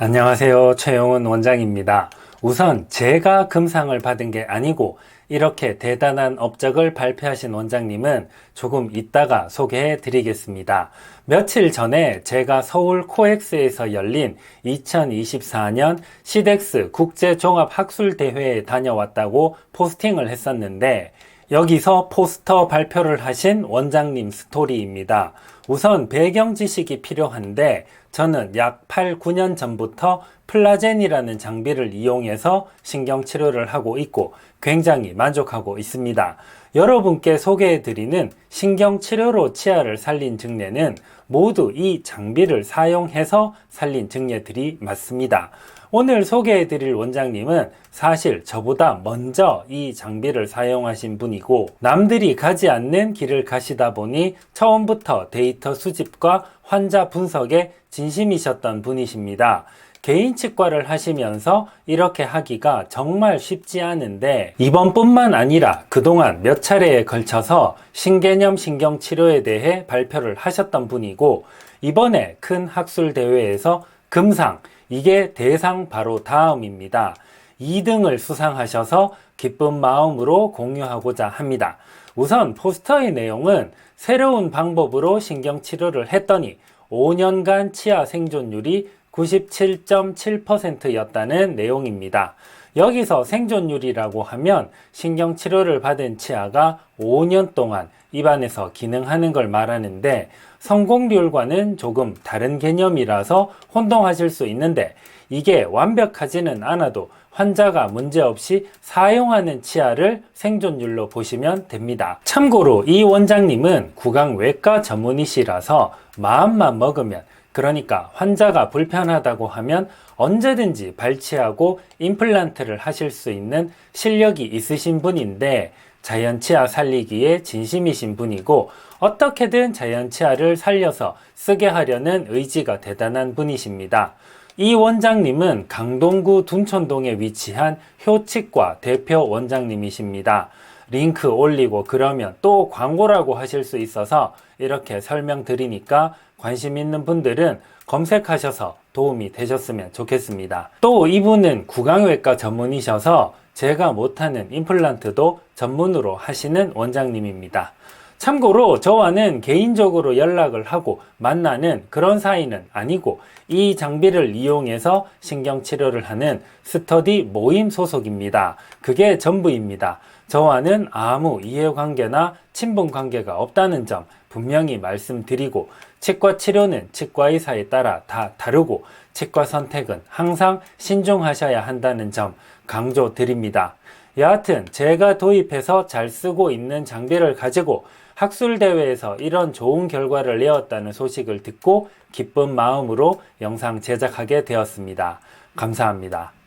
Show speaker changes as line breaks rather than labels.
안녕하세요. 최용훈 원장입니다. 우선 제가 금상을 받은 게 아니고 이렇게 대단한 업적을 발표하신 원장님은 조금 이따가 소개해 드리겠습니다. 며칠 전에 제가 서울 코엑스에서 열린 2024년 시덱스 국제종합학술대회에 다녀왔다고 포스팅을 했었는데 여기서 포스터 발표를 하신 원장님 스토리입니다. 우선 배경 지식이 필요한데 저는 약 8, 9년 전부터 플라젠이라는 장비를 이용해서 신경 치료를 하고 있고 굉장히 만족하고 있습니다. 여러분께 소개해드리는 신경 치료로 치아를 살린 증례는 모두 이 장비를 사용해서 살린 증례들이 맞습니다. 오늘 소개해드릴 원장님은 사실 저보다 먼저 이 장비를 사용하신 분이고 남들이 가지 않는 길을 가시다 보니 처음부터 데이터 수집과 환자 분석에 진심이셨던 분이십니다. 개인 치과를 하시면서 이렇게 하기가 정말 쉽지 않은데 이번뿐만 아니라 그동안 몇 차례에 걸쳐서 신개념 신경 치료에 대해 발표를 하셨던 분이고 이번에 큰 학술 대회에서 금상 이게 대상 바로 다음입니다. 2등을 수상하셔서 기쁜 마음으로 공유하고자 합니다. 우선 포스터의 내용은 새로운 방법으로 신경치료를 했더니 5년간 치아 생존율이 97.7%였다는 내용입니다. 여기서 생존율이라고 하면 신경치료를 받은 치아가 5년 동안 입안에서 기능하는 걸 말하는데 성공률과는 조금 다른 개념이라서 혼동하실 수 있는데 이게 완벽하지는 않아도 환자가 문제없이 사용하는 치아를 생존율로 보시면 됩니다. 참고로 이 원장님은 구강외과 전문의시라서 마음만 먹으면 그러니까 환자가 불편하다고 하면 언제든지 발치하고 임플란트를 하실 수 있는 실력이 있으신 분인데 자연치아 살리기에 진심이신 분이고 어떻게든 자연치아를 살려서 쓰게 하려는 의지가 대단한 분이십니다. 이 원장님은 강동구 둔천동에 위치한 효치과 대표 원장님이십니다. 링크 올리고 그러면 또 광고라고 하실 수 있어서 이렇게 설명드리니까 관심 있는 분들은 검색하셔서 도움이 되셨으면 좋겠습니다. 또 이분은 구강외과 전문이셔서 제가 못하는 임플란트도 전문으로 하시는 원장님입니다. 참고로 저와는 개인적으로 연락을 하고 만나는 그런 사이는 아니고 이 장비를 이용해서 신경치료를 하는 스터디 모임 소속입니다. 그게 전부입니다. 저와는 아무 이해관계나 친분관계가 없다는 점 분명히 말씀드리고 치과 치료는 치과 의사에 따라 다 다르고 치과 선택은 항상 신중하셔야 한다는 점 강조드립니다. 여하튼 제가 도입해서 잘 쓰고 있는 장비를 가지고 학술대회에서 이런 좋은 결과를 내었다는 소식을 듣고 기쁜 마음으로 영상 제작하게 되었습니다. 감사합니다.